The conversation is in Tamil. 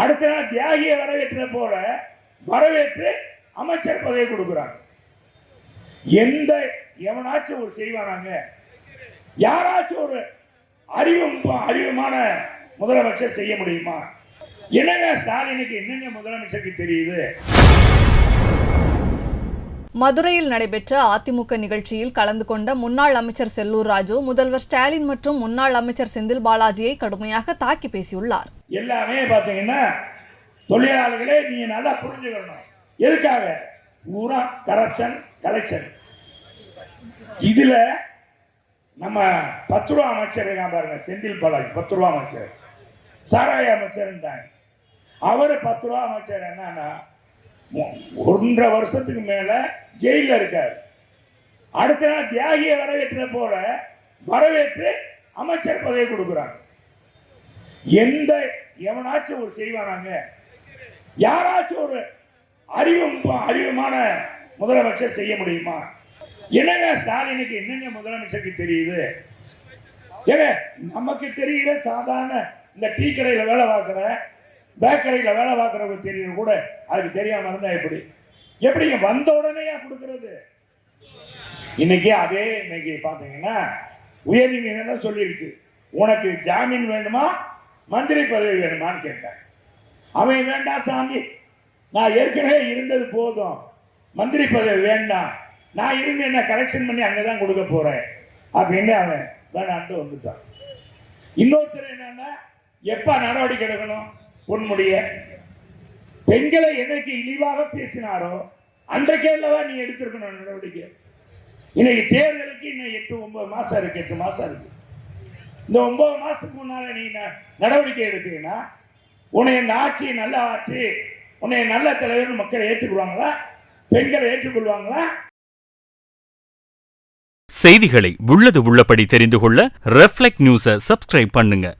அடுத்த நாள் தியாகியை வரவேற்ற போல வரவேற்று அமைச்சர் பதவி கொடுக்குறாங்க எந்த எவனாச்சும் ஒரு செய்வானாங்க. யாராச்சும் ஒரு அறிவு அறிவுமான முதலமைச்சர் செய்ய முடியுமா? என்னங்க ஸ்டாலினுக்கு என்னங்க முதலமைச்சருக்கு தெரியுது? மதுரையில் நடைபெற்ற அதிமுக நிகழ்ச்சியில் கலந்து கொண்ட முன்னாள் அமைச்சர் செல்லூர் ராஜு முதல்வர் ஸ்டாலின் மற்றும் முன்னாள் அமைச்சர் செந்தில் பாலாஜியை கடுமையாக தாக்கி பேசியுள்ளார். எல்லாமே பார்த்தீங்கன்னா தொழிலாளர்களே நீங்க நல்லா புரிஞ்சுக்கணும். எதுக்காக? பூரா கரப்ஷன் கலெக்ஷன் இதுல நம்ம பத்து ரூபா அமைச்சர் பாருங்க செந்தில் பாலாஜி பத்து ரூபா அமைச்சர். சாராய அமைச்சர் அவர் பத்து ரூபா அமைச்சர் என்னன்னா ஒன்றரை வருஷத்துக்கு மேல ஜெயில இருக்கார். அடுத்த நாள் தியாகியை வரவேற்றின போல வரவேற்று அமைச்சர் பதவி கொடுக்குறாங்க எந்த எவனாச்சும் ஒரு செய்வானாங்க. யாராச்சும் ஒரு அறிவு அறிவுமான முதலமைச்சர் செய்ய முடியுமா? என்னங்க ஸ்டாலினுக்கு என்னங்க முதலமைச்சருக்கு தெரியுது? ஏங்க நமக்கு தெரிகிற சாதாரண இந்த டீ கடையில் வேலை பார்க்குற பேக்கரியில் வேலை பார்க்குறவங்க தெரியும் கூட அதுக்கு தெரியாமல் இருந்தால் எப்படி? எப்படிங்க? வந்த உடனே கொடுக்கறது? இன்னைக்கு அதே இன்னைக்கு பார்த்தீங்கன்னா உயர்நீதிமன்றம் சொல்லிடுச்சு உனக்கு ஜாமீன் வேணுமா? மந்திரி பதவி வேணுமான்னு கேட்டேன் அவன் வேண்டாம் சாமி. நான் ஏற்கனவே இருந்தது போதும். மந்திரி பதவி வேண்டாம். நான் இருந்து என்ன கரெக்ஷன் பண்ணி அங்கே தான் கொடுக்க போகிறேன் அப்படின்னு அவன் வேணான்ட்டு வந்துட்டான். இன்னொருத்தர் என்னன்னா எப்போ நடவடிக்கை எடுக்கணும்? உன்னுடைய பெண்களை என்னைக்கு இழிவாக பேசினாரோ அன்றைக்கே அல்லவா நீ எடுத்திருக்கணும் நடவடிக்கை? இன்னைக்கு தேர்தலுக்கு இன்னும் எட்டு ஒன்பது மாசம் இருக்கு எட்டு மாசம் இருக்கு. இந்த ஒன்பது மாசத்துக்கு முன்னால நீ ந- நடவடிக்கை எடுத்தீங்கன்னா உன்னை இந்த ஆட்சி நல்ல ஆட்சி உன்னை நல்ல தலைவர் மக்கள் ஏற்றுக்கொள்வாங்களா? பெண்கள் ஏற்றுக்கொள்வாங்களா? செய்திகளை உள்ளது உள்ளபடி தெரிந்து கொள்ள ரெஃப்ளெக்ட் நியூஸை சப்ஸ்கிரைப் பண்ணுங்க.